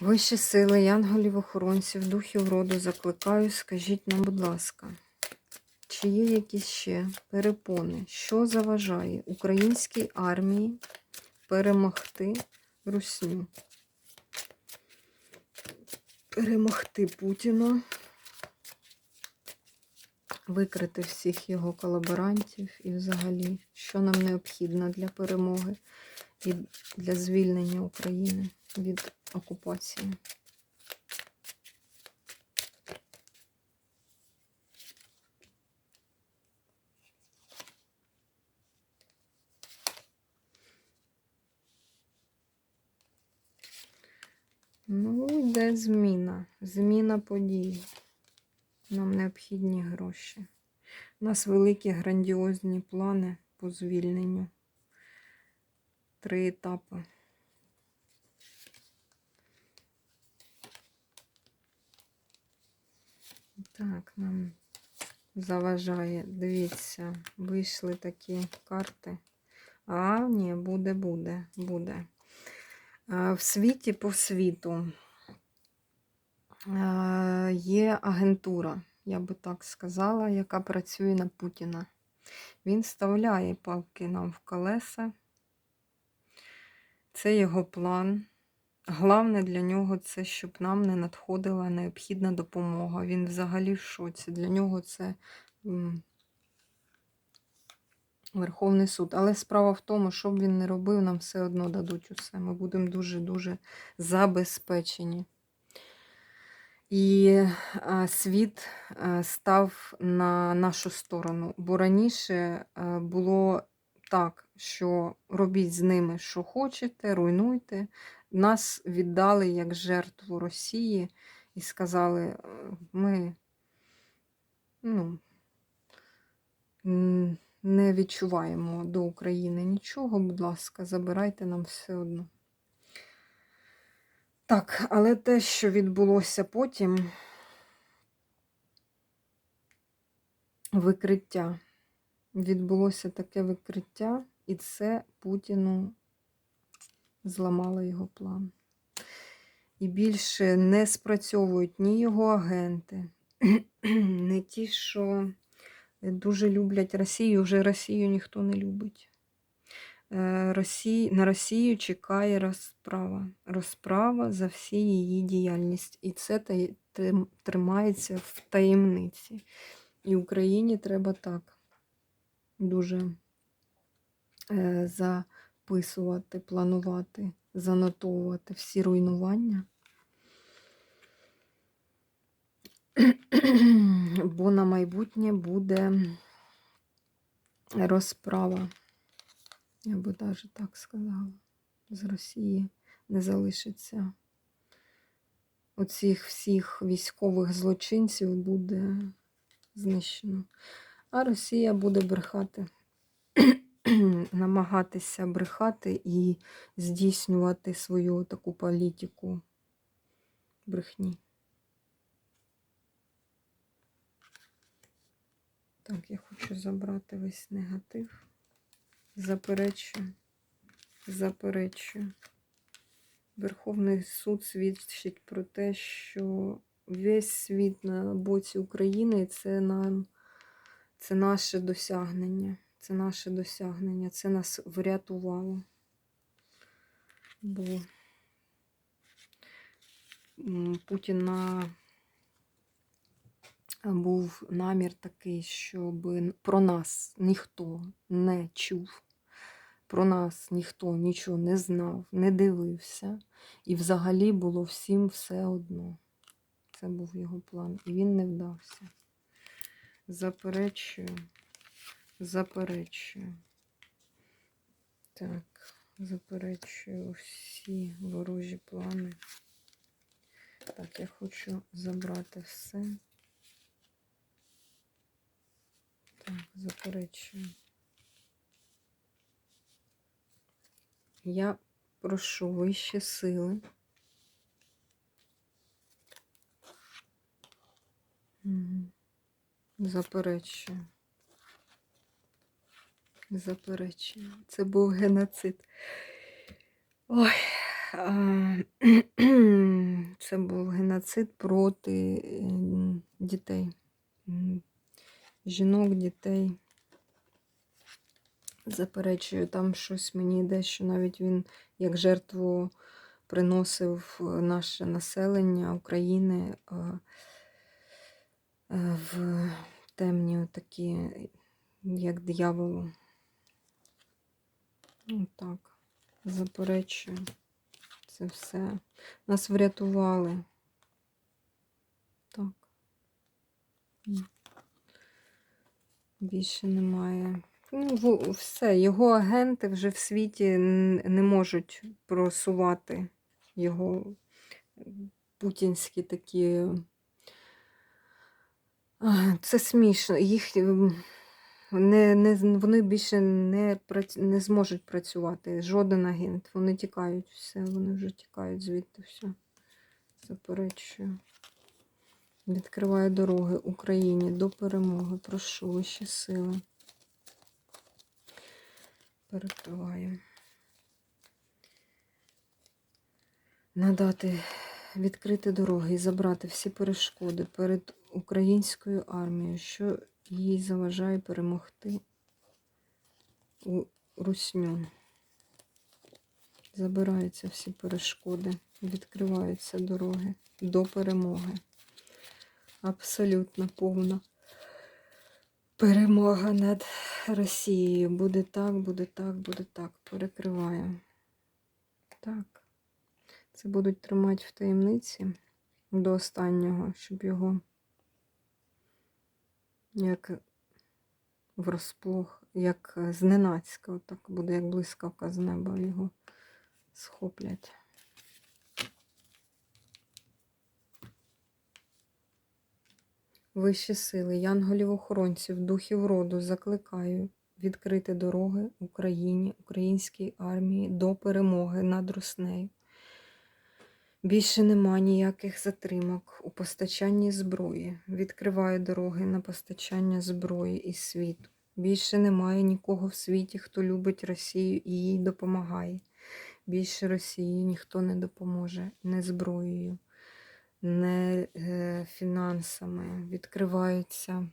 Вищі сили, янголів, охоронців, духів роду закликаю, скажіть нам, будь ласка, чи є якісь ще перепони, що заважає українській армії перемогти русню? Перемогти Путіна, викрити всіх його колаборантів і взагалі, що нам необхідно для перемоги і для звільнення України від окупації. Ну, йде зміна. Зміна подій. Нам необхідні гроші. У нас великі грандіозні плани по звільненню. Три етапи. Так, нам заважає. Дивіться, вийшли такі карти. А, ні, буде, буде, буде. В світі по світу є агентура, я би так сказала, яка працює на Путіна. Він вставляє палки нам в колеса. Це його план. Головне для нього це, щоб нам не надходила необхідна допомога. Він взагалі в шоці. Для нього це Верховний суд. Але справа в тому, що б він не робив, нам все одно дадуть усе. Ми будемо дуже-дуже забезпечені. І світ став на нашу сторону. Бо раніше було так, що робіть з ними, що хочете, руйнуйте. Нас віддали як жертву Росії і сказали, е, ми ну, не відчуваємо до України нічого, будь ласка, забирайте нам все одно. Так, але те, що відбулося потім, викриття. Відбулося таке викриття, і це Путіну зламало його план. І більше не спрацьовують ні його агенти, не ті, що дуже люблять Росію. Вже Росію ніхто не любить. Е, Росії, на Росію чекає розправа. Розправа за всі її діяльність. І це тримається в таємниці. І Україні треба так дуже записувати, планувати, занотовувати всі руйнування. Бо на майбутнє буде розправа. Я би навіть так сказала. З Росії не залишиться. Оцих всіх військових злочинців буде знищено. А Росія буде брехати, намагатися брехати і здійснювати свою таку політику брехні. Так, я хочу забрати весь негатив. Заперечую. Заперечую. Верховний суд свідчить про те, що весь світ на боці України це нам це наше досягнення. Це наше досягнення. Це нас врятувало. Бо м, Путіна був намір такий, щоб про нас ніхто не чув. Про нас ніхто нічого не знав, не дивився. І взагалі було всім все одно. Це був його план. І він не вдався. Заперечую, заперечую. Так, заперечую всі ворожі плани. Так, я хочу забрати все. Так, заперечую. Я прошу вищі сили. Заперечую. Заперечую. Це був геноцид. Ой. це був геноцид проти дітей. Жінок, дітей. Заперечую, там щось мені йде, що навіть він як жертву приносив наше населення України в темні такі, як дияволу. Ну так, заперечую. Це все. Нас врятували. Так. Більше немає. Ну, все, його агенти вже в світі не можуть просувати його путінські такі. Це смішно. Їх не, не, вони більше не, прац- не зможуть працювати. Жоден агент. Вони тікають все, вони вже тікають звідти все. Заперечую. Відкриває дороги Україні до перемоги. Прошу вищі сили. Перекриваю. Надати відкрити дороги і забрати всі перешкоди перед українською армією, що їй заважає перемогти у русню. Забираються всі перешкоди, відкриваються дороги до перемоги. Абсолютно повна перемога над Росією. Буде так, буде так, буде так. Перекриваю. Так. Це будуть тримати в таємниці до останнього, щоб його як врозплох, як зненацька, отак буде, як блискавка з неба його схоплять. Вищі сили, янголів-охоронців, духів роду закликаю відкрити дороги Україні, українській армії до перемоги над Руснею. Більше нема ніяких затримок у постачанні зброї. Відкриваю дороги на постачання зброї із світу. Більше немає нікого в світі, хто любить Росію і їй допомагає. Більше Росії ніхто не допоможе не зброєю, не е, фінансами. Відкриваються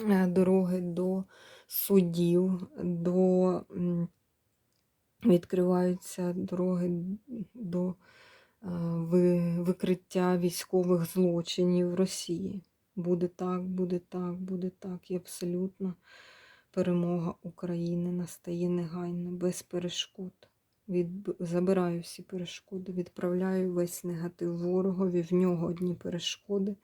е, дороги до судів, до відкриваються дороги до е, викриття військових злочинів Росії. Буде так, буде так, буде так. І абсолютно перемога України настає негайно, без перешкод. Від... Забираю всі перешкоди, відправляю весь негатив ворогові, в нього одні перешкоди.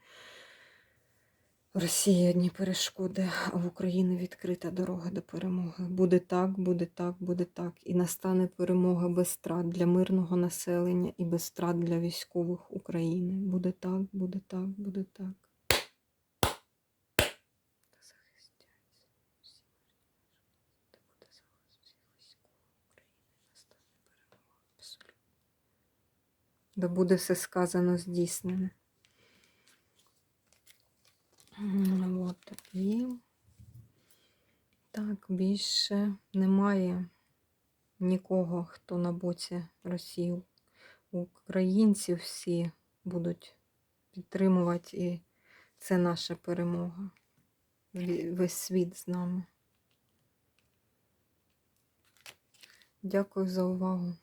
В Росії одні перешкоди, а в Україні відкрита дорога до перемоги. Буде так, буде так, буде так. І настане перемога без страт для мирного населення і без страт для військових України. Буде так, буде так, буде так. Да буде все сказано здійснене. М, От. І так, більше немає нікого, хто на боці Росії. Українці всі будуть підтримувати, і це наша перемога. Весь світ з нами. Дякую за увагу.